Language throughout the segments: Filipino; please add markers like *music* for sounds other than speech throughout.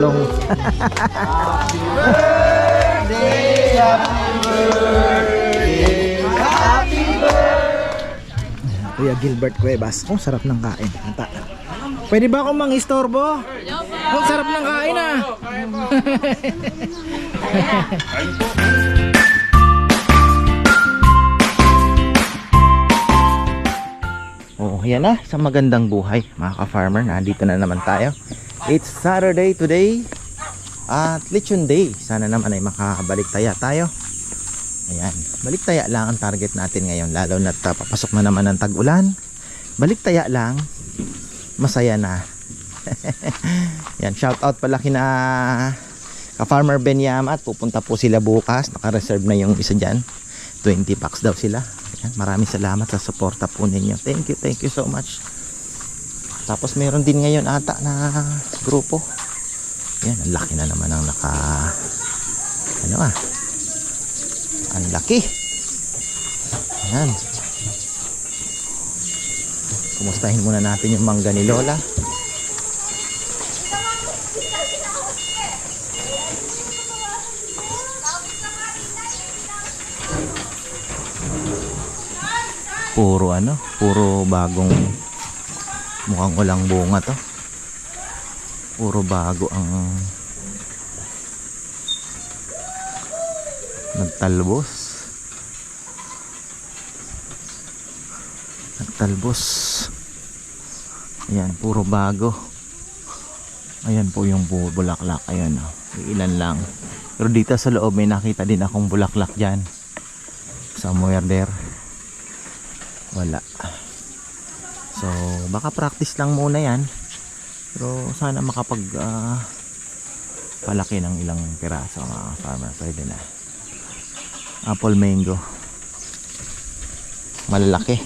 Long. Kuya Gilbert Cuevas. Oh, sarap ng kain. Anta. Pwede ba akong mang-istorbo? Oh, sarap ng kain ah. *laughs* Oh, yan na. Sa magandang buhay, mga ka-farmer. Nandito na naman tayo. It's Saturday today. At Lechon Day. Sana naman ay makakabalik taya tayo. Ayan. Balik taya lang ang target natin ngayon. Lalo na papasok na naman ng tag-ulan. Balik taya lang. Masaya na. *laughs* Yan. Shout out pala kina ka-farmer Benyama at pupunta po sila bukas. Naka-reserve na yung isa dyan. 20 packs daw sila. Ayan, maraming salamat sa suporta po ninyo. Thank you, thank you so much. Tapos meron din ngayon ata na grupo. Yan, ang laki na naman ang naka ano ah. Ang laki. Yan. Kumustahin muna natin yung mangga ni Lola. Puro ano, puro bagong mukhang walang bunga to. Puro bago ang nagtalbos. Nagtalbos. Ayan, puro bago. Ayan po yung bu- bulaklak. Ayan, oh. ilan lang. Pero dito sa loob may nakita din akong bulaklak dyan. Somewhere there wala so baka practice lang muna yan. Pero sana makapag ah, palaki ng ilang piraso mga farmer. Pwede na. Apple mango. Malalaki.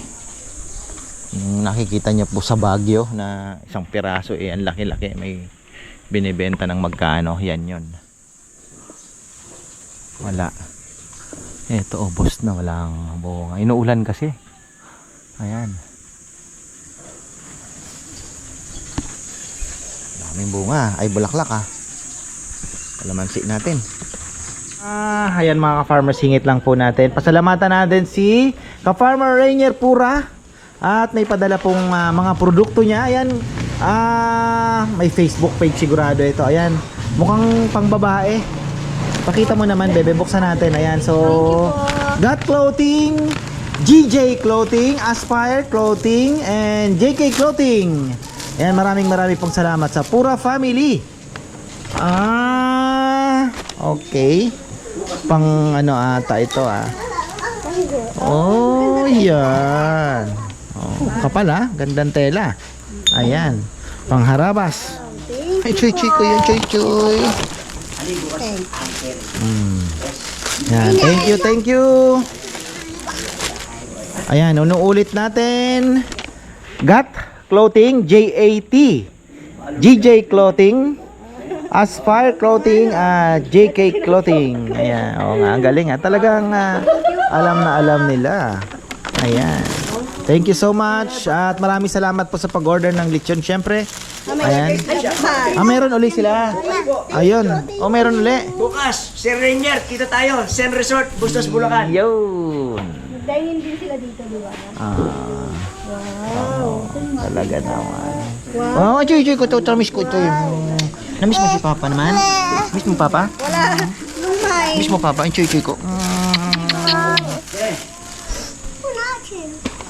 Yung nakikita niyo po sa Baguio na isang piraso eh ang laki-laki. May binibenta ng magkano. Yan yon wala. Eto obos na. Walang bunga. Inuulan kasi. Ayan. Daming bunga. Ay, bulaklak ah. Kalamansi natin. Ah, ayan mga ka-farmer, singit lang po natin. Pasalamatan natin si ka-farmer Rainier Pura. At may padala pong ah, mga produkto niya. Ayan. Ah, may Facebook page sigurado ito. Ayan. Mukhang pangbabae. Pakita mo naman, bebe. Buksan natin. Ayan. So, Got Clothing, GJ Clothing, Aspire Clothing, and JK Clothing. Ayan, maraming maraming pong salamat sa Pura Family. Ah, okay. Pang ano ata ito ah. Oh, yan. Oh, kapal ah, gandang tela. Ayan, pangharabas. Ay, choy choy ko yun, choy choy. Mm. Yan, thank you, thank you. Ayan, unuulit natin. Got Clothing, J-A-T. GJ Clothing. Aspire Clothing, ah, JK Clothing. Ayan, oo nga, ang galing ha. Talagang ah, alam na alam nila. Ayan. Thank you so much at maraming salamat po sa pag-order ng lechon syempre. Ayan. Ah, meron uli sila. Ayun. O, meron uli. Bukas, Sir Rainier, kita tayo. Sen Resort, Bustos, Bulacan. Yun. Dahil din sila dito, di ba? Ah. Wow. talaga naman. Wow. Oh, chuy, chuy ko to. Miss ko ito. Yung... Na-miss mo si Papa naman? Miss mo Papa? Wala. Lumay. Miss mo Papa? Ang chuy, chuy ko. Mm.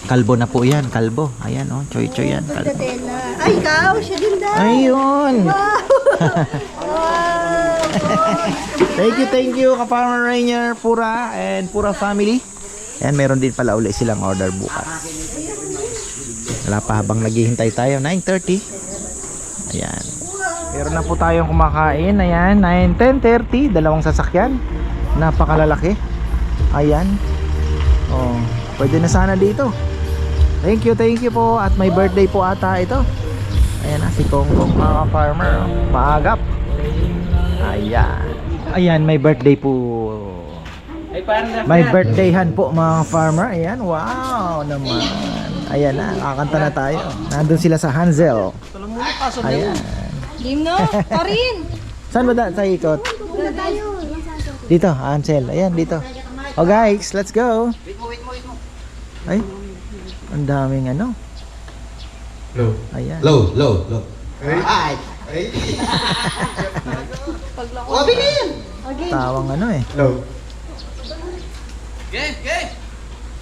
Kalbo na po yan. Kalbo. Ayan, oh. Choy, choy yan. Kalbo. Ay, ikaw. Siya din daw. Ayun. Wow. *laughs* Thank you, thank you, ka-Farmer Rainier, Pura, and Pura family. Ayan, meron din pala uli silang order bukas. Wala pa habang naghihintay tayo, 9.30. Ayan. Meron na po tayong kumakain. Ayan, 9, 10.30. Dalawang sasakyan. Napakalalaki. Ayan. Oh, pwede na sana dito. Thank you, thank you po. At may birthday po ata ito. Ayan na, si Kongkong mga farmer. Maagap. Ayan. Ayan, may birthday po. May birthdayhan po mga farmer. Ayan, wow naman. Ayan na, kakanta na tayo. Nandun sila sa Hansel. Ayan. Game no? *laughs* Karin. Saan ba da sa ikot? Dito, Ansel. Ayan, dito. Oh guys, let's go. Ay, ang daming ano. Low. Ayan. Low, low, low. Okay. Tawang ano eh. Low.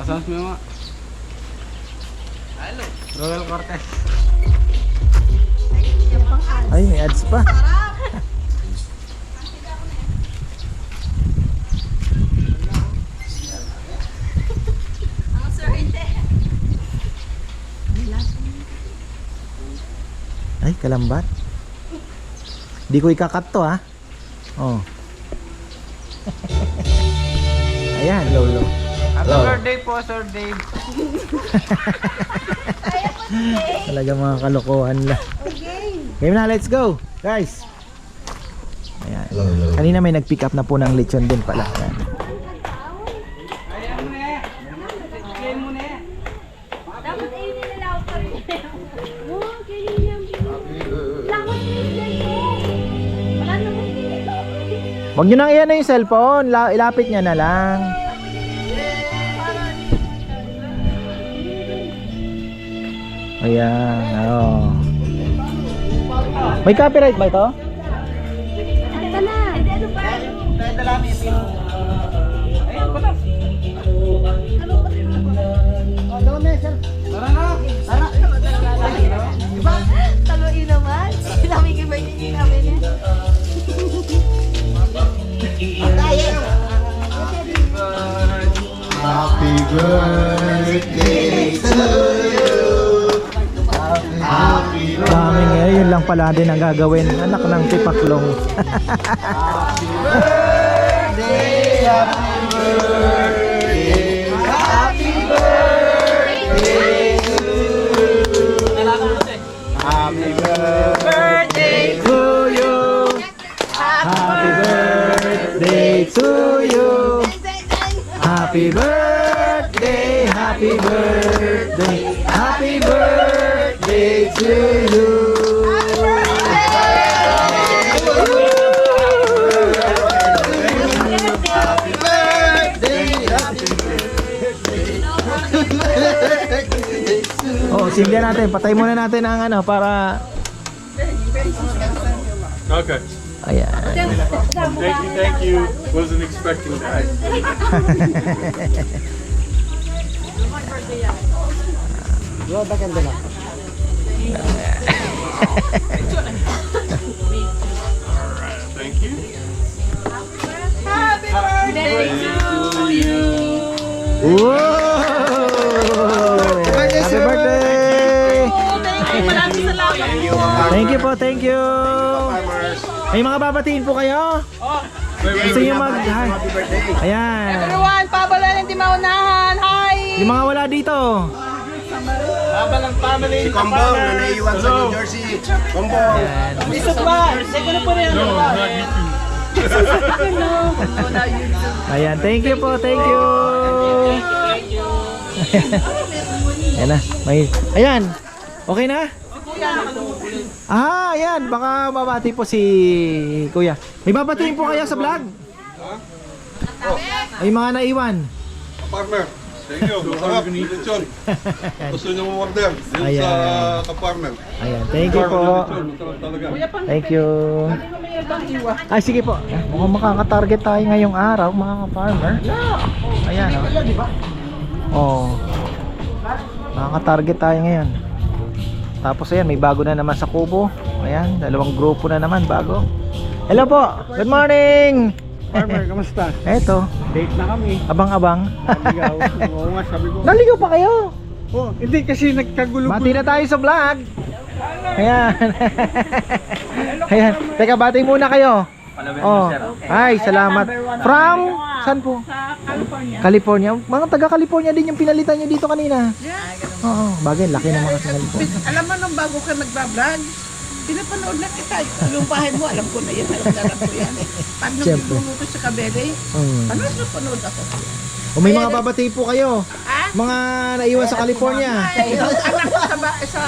Kasama mo mga. Hello. Royal Cortez. Ay, may ads pa. Ay, kalambat. Di ko ikakat to ha. Oh. *laughs* Ayan, lolo. Happy Hello. birthday po, Sir Dave. Talaga mga kalokohan lang. Okay. Game na, let's go. Guys. Ayan. Kanina may nag-pick up na po ng lechon din pala. Ayan. Oh. Huwag nyo nang iyan na yung cellphone. La- ilapit niya na lang. Ayan. Oh. May copyright ba ito? Ito na. Ano ba? Taluin naman. Sinabi ko ba yung sinabi niya? Happy birthday to you. Happy Dami nga. Yun lang pala din ang gagawin. Anak ng tipaklong. Birthday! Simplihan natin. Patay muna natin ang ano para Okay. Ayan. Thank you, thank you. Wasn't expecting that. Thank you. Happy birthday to you! Whoa! Thank you po, thank you. May mga babatiin po kayo? Gusto nyo mag... Hi. Ayan. Everyone, pabala ng di maunahan. Hi! Yung mga wala dito. Pabalang family. Si Kombong na naiwan sa New Jersey. Kombong. Isot ba? Second po rin. No, not YouTube. Ayan, thank you po, thank you. *laughs* Ayan na, may... Ayan, okay na? Ah, ayan, baka mabati po si Kuya. May babatiin po kayo sa vlog? Ay, mga naiwan. Farmer. Thank you. Masarap. Lechon. *laughs* Gusto nyo order. Dito sa Ayan. Ayan, thank you po. Lechon. Masarap talaga. Thank you. Ay, sige po. Mukhang makaka-target tayo ngayong araw, mga farmer. Ayan, oh. Oh. Makaka-target tayo ngayon. Tapos ayan, may bago na naman sa kubo. Ayan, dalawang grupo na naman bago. Hello po. Good morning. Farmer, kamusta? Eto, Date na kami. abang-abang. Ligaw. *laughs* Oo nga, sabi ko. Naligaw pa kayo. Oh, hindi kasi nagkagulo Bati na tayo sa vlog. Ayan. *laughs* Ayan. Teka, bati muna kayo. Oh. Ay, salamat. From saan po? Sa California. California. Mga taga California din yung pinalitan nyo dito kanina. Oo, bagay laki naman kasi California. Alam mo nung bago ka nagbablog, pinapanood na kita. Yung bahay mo, alam ko na yan. Alam na alam ko yan. Pag nagluluto sa kabere, Mm. ano napanood ako? O may mga babati po kayo. Ha? Mga naiwan sa California. Ay, *laughs* anak ko sa, ba- sa,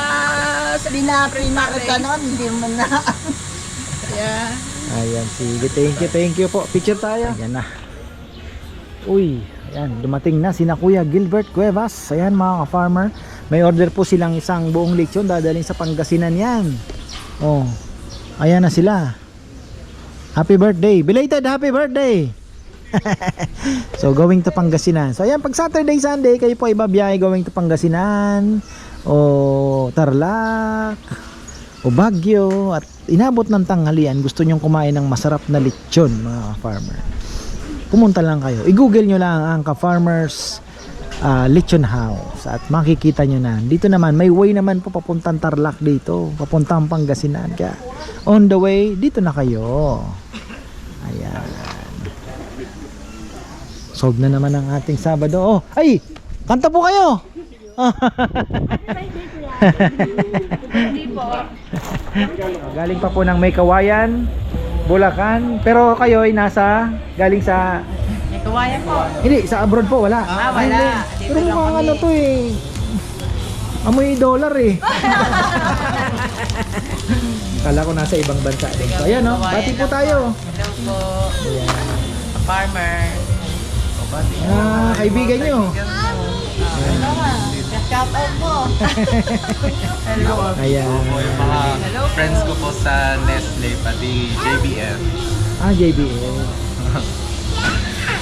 sa Pinaprimakita naman, hindi mo na. *laughs* Yeah. Ayan. Sige, thank you, thank you po. Picture tayo. Ayan na. Uy, ayan, dumating na sina Kuya Gilbert Cuevas. Ayan mga ka-farmer. May order po silang isang buong lechon dadalhin sa Pangasinan yan. Oh, ayan na sila. Happy birthday. Belated happy birthday. *laughs* so going to Pangasinan. So ayan, pag Saturday, Sunday, kayo po ay babiyahe going to Pangasinan o Tarlac o Baguio at inabot ng tanghalian gusto nyong kumain ng masarap na lechon mga farmer pumunta lang kayo. I-google nyo lang ang ka-farmers ah, lechon house at makikita nyo na. Dito naman may way naman po papuntang Tarlac dito papuntang Pangasinan. Kaya on the way dito na kayo. Ayan. Solve na naman ang ating Sabado. Oh ay! Kanta po kayo. Galing pa po ng May Kawayan, Bulacan. Pero kayo ay nasa, galing sa, May kawayan po. hindi, sa abroad po, wala. Ah, Ay, wala. Dito Pero kami. ano to eh. Amoy dollar eh. *laughs* Kala ko nasa ibang bansa din. So ayan no, bati po tayo. Hello po. Farmer. Ah, kaibigan nyo. Shout out po. *laughs* Ayan. mga friends ko po sa Nestle, pati JBL. Ah, JBL. *laughs*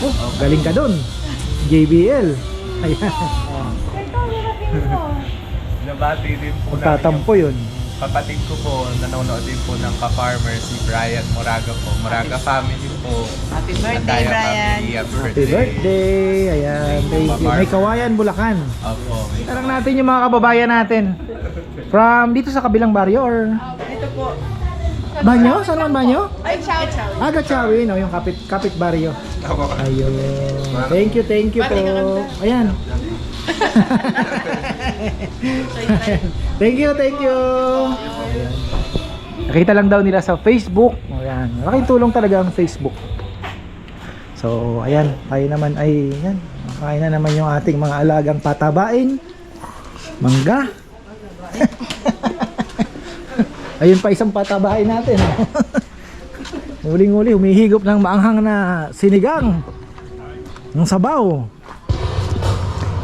Oh, galing ka dun. JBL. Ayan. Nabati din po Magtatampo yun. Kapatid ko po, nanonood din po ng ka-farmer, si Brian Moraga po. Moraga family po. Happy birthday, Andaya Brian. family, happy Happy birthday. Ayan, thank you. May kawayan, Bulacan. Opo. Tanong natin yung mga kababayan natin. From dito sa kabilang baryo or? Ito po. Banyo? Saan naman banyo? Ay, shout out. Ah, Gatchawin, no? yung kapit, kapit baryo. Ayun. Thank you, thank you po. Ayan. *laughs* thank you, thank you. Nakita lang daw nila sa Facebook. Ayan. Malaking tulong talaga ang Facebook. So, ayan. Tayo naman ay, yan. Makain na naman yung ating mga alagang patabain. Mangga. *laughs* Ayun pa isang patabain natin. *laughs* Muling-uli, humihigop ng maanghang na sinigang. Ng sabaw.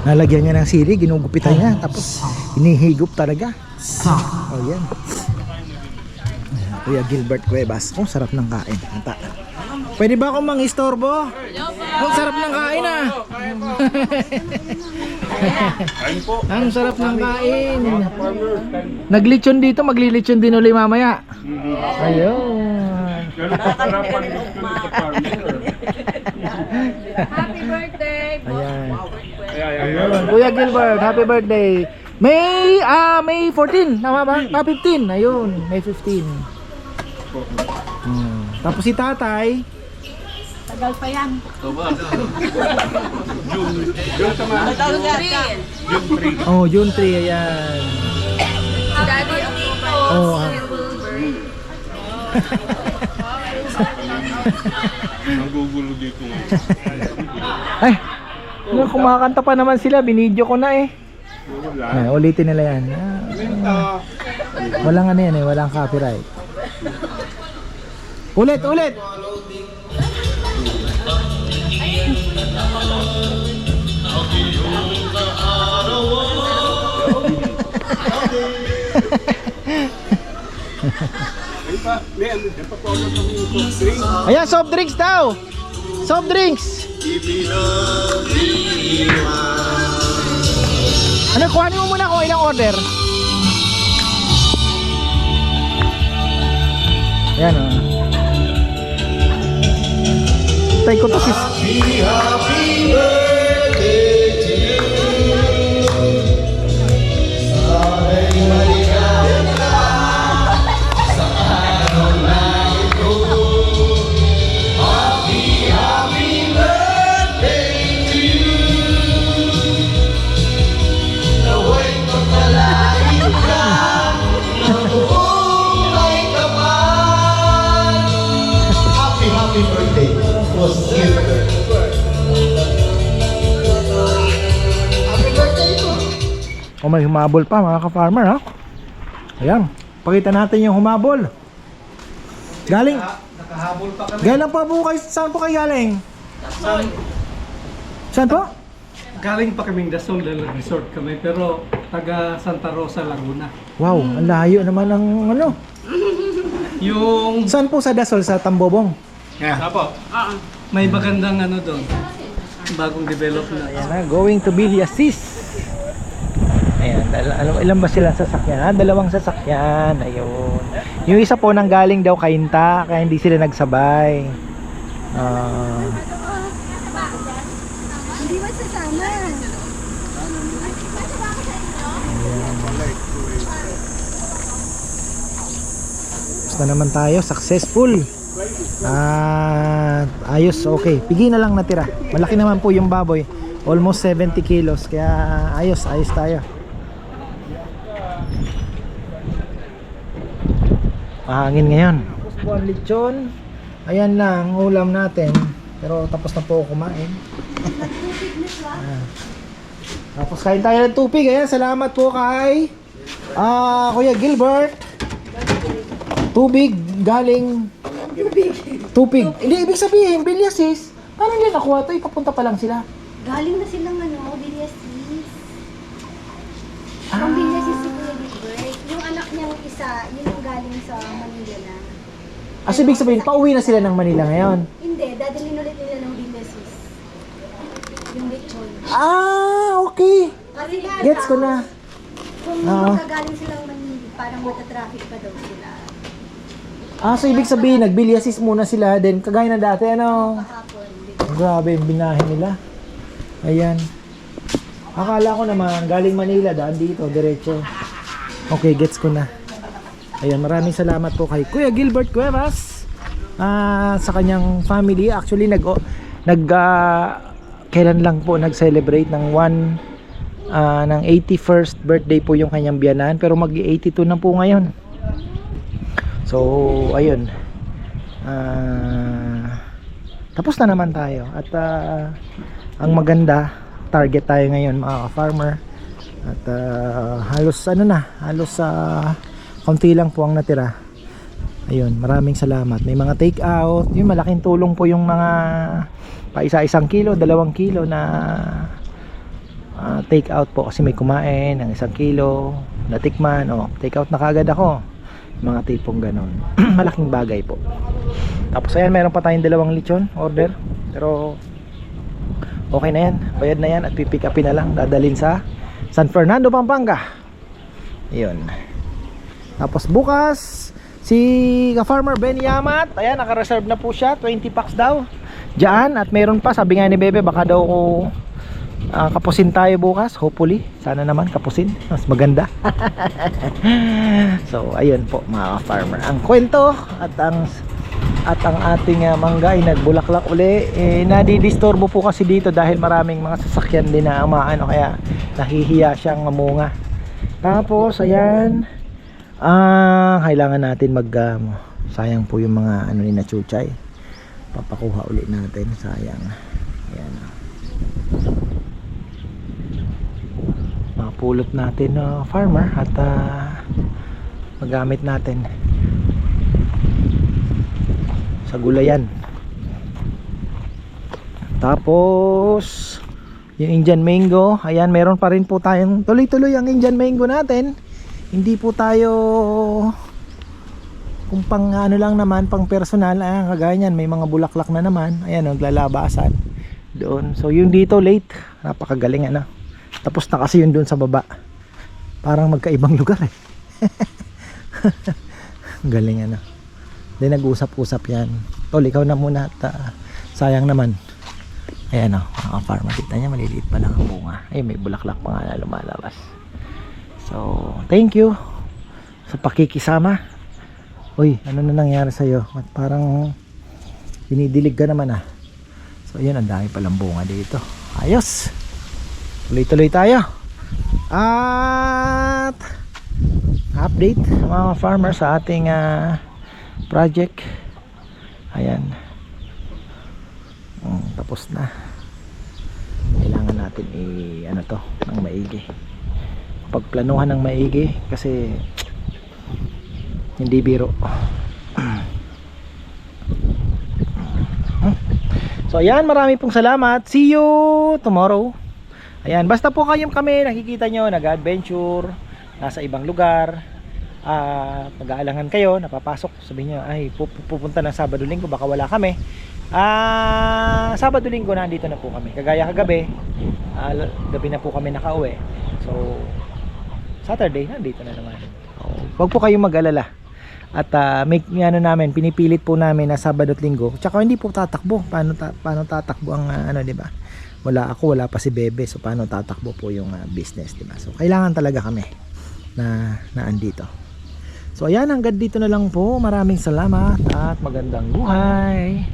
Nalagyan niya ng sili, ginugupitan niya. Tapos, hinihigop talaga. Oh, yan. Kuya Gilbert Cuevas. Oh, sarap ng kain. Anta. Pwede ba akong mang-istorbo? Ang sarap ng kain ah. Ang sarap ng kain. Naglitsyon dito, maglilitsyon din uli mamaya. Ayun. Happy birthday. Ayan. Ayun. Kuya Gilbert, happy birthday. May ah May 14, tama ba? Ah 15. Ayun, May 15. Hmm. Tapos si Tatay, Tagal pa yan. oh June 3, ayan. Oh, ah. *laughs* Nagugulo dito ngayon. Ay, nung kumakanta pa naman sila, binidyo ko na eh. Ay, ulitin nila yan. Ah, Minta. walang ano yan eh, walang copyright. Ulit, ulit! Ano. Ayan, soft drinks daw! Soft drinks! Ano, kuhanin mo muna kung ilang order. Ayan o. Tay ko to sis. Happy, O may humabol pa mga ka-farmer ha. Ayan. Pakita natin yung humabol. Galing Nakahabol pa kami. Galing pa po kayo, saan po kayo galing? Saan po? Galing pa kaming Dasol dahil resort kami pero taga Santa Rosa, Laguna. Wow, ang layo naman ng ano. Yung Saan po sa Dasol sa Tambobong? Apo. May magandang ano doon. Bagong develop na. Ayan na, going to Biliasis. Ayan, dal- alam ilan ba silang sasakyan? Ah, dalawang sasakyan. Ayun. Yung isa po nang galing daw kainta, kaya hindi sila nagsabay. Ah, Hindi ba sasama? na naman tayo, successful. Ah, ayos, okay. Pigi na lang natira. Malaki naman po yung baboy. Almost 70 kilos. Kaya ayos, ayos tayo. Mahangin ngayon. Tapos po ang lechon. Ayan lang, ulam natin. Pero tapos na po ako kumain. Ah. Tapos kain tayo ng tubig. Ayan, salamat po kay ah Kuya Gilbert. Tubig galing Tubig. Hindi, ibig sabihin, Bilyasis. Paano nila nakuha ito? Ipapunta pa lang sila. Galing na silang ano, isa, yun yung galing sa Manila na. Ah, so ibig sabihin, pauwi na sila ng Manila ngayon. Hindi, dadalhin ulit nila ng Bilyasis. Yung lechon. Ah, okay. Kasi Gets ko na. Kung Oo. magkagaling silang Manila, parang matatraffic pa daw sila. Ah, so ibig sabihin, nagbilyasis muna sila, then kagaya na dati, ano? Kahapon. Grabe yung binahe nila. Ayan. Akala ko naman, galing Manila, daan dito, diretso. Okay, gets ko na. Ayan, maraming salamat po kay Kuya Gilbert Cuevas. Ah, sa kanyang family. Actually, nag, nag ah, kailan lang po nag-celebrate ng one ah, ng 81st birthday po yung kanyang biyanan. Pero mag-82 na po ngayon. So, ayun. Ah, tapos na naman tayo. At ah, ang maganda, target tayo ngayon mga farmer At ah, halos ano na, halos sa konti lang po ang natira. Ayun, maraming salamat. May mga take out, yung malaking tulong po yung mga pa isa-isang kilo, dalawang kilo na ah, take out po kasi may kumain ng isang kilo, natikman, oh, take out na kagad ako. Mga tipong ganon. *clears throat* Malaking bagay po. Tapos ayan, meron pa tayong dalawang lechon order. Pero okay na yan. Bayad na yan at pipick upin na lang. Dadalhin sa San Fernando, Pampanga. Yun. Tapos bukas, si ka-farmer Ben Yamat, ayan, naka-reserve na po siya. 20 packs daw. Diyan. At meron pa, sabi nga ni Bebe, baka daw ah, kapusin tayo bukas. Hopefully. Sana naman kapusin. Mas maganda. *laughs* so, ayun po mga farmer. Ang kwento at ang at ang ating ah, mangga ay nagbulaklak uli eh, nadidisturbo po kasi dito dahil maraming mga sasakyan din na umaano kaya nahihiya siyang mamunga tapos ayan ah kailangan natin mag um, sayang po yung mga ano ni na chuchay. Papakuha ulit natin. Sayang. Ayan. Mapulot natin na farmer at ah, magamit natin. Sa gulayan. Tapos yung Indian mango. Ayan meron pa rin po tayong tuloy tuloy ang Indian mango natin hindi po tayo kung pang ano lang naman pang personal ayan kagaya niyan may mga bulaklak na naman ayan naglalabasan doon so yung dito late napakagaling ano tapos na kasi yun doon sa baba parang magkaibang lugar eh *laughs* galing ano Then nag-usap-usap yan. Tol, ikaw na muna at ah, sayang naman. Ayan o, mga farmer. Kita niya, maliliit pa lang ang bunga. Ay, may bulaklak pa nga na lumalabas. So, thank you sa pakikisama. Uy, ano na nangyari sa'yo? At parang dinidilig ka naman ah. So, yun, ang dami palang bunga dito. Ayos! Tuloy-tuloy tayo. At update mga farmer sa ating ah, project ayan Mm, tapos na kailangan natin i ano to ng maigi pagplanuhan ng maigi kasi hindi biro So ayan, marami pong salamat. See you tomorrow. Ayan, basta po kayong kami, nakikita nyo, nag-adventure, nasa ibang lugar, ah mag-aalangan kayo, napapasok, sabihin nyo, ay, pup- pupunta ng Sabado Linggo, baka wala kami. Ah, Sabado Linggo, nandito na po kami. Kagaya kagabi, l- gabi na po kami nakauwi. So, Saturday, nandito na naman. So, Huwag po kayong mag-alala. At ah, may ano namin, pinipilit po namin na Sabado at Linggo. Tsaka hindi po tatakbo. Paano ta- paano tatakbo ang ah, ano, 'di ba? Wala ako, wala pa si Bebe. So paano tatakbo po yung ah, business, 'di ba? So kailangan talaga kami na na andito. So ayan, hanggang dito na lang po. Maraming salamat at magandang buhay.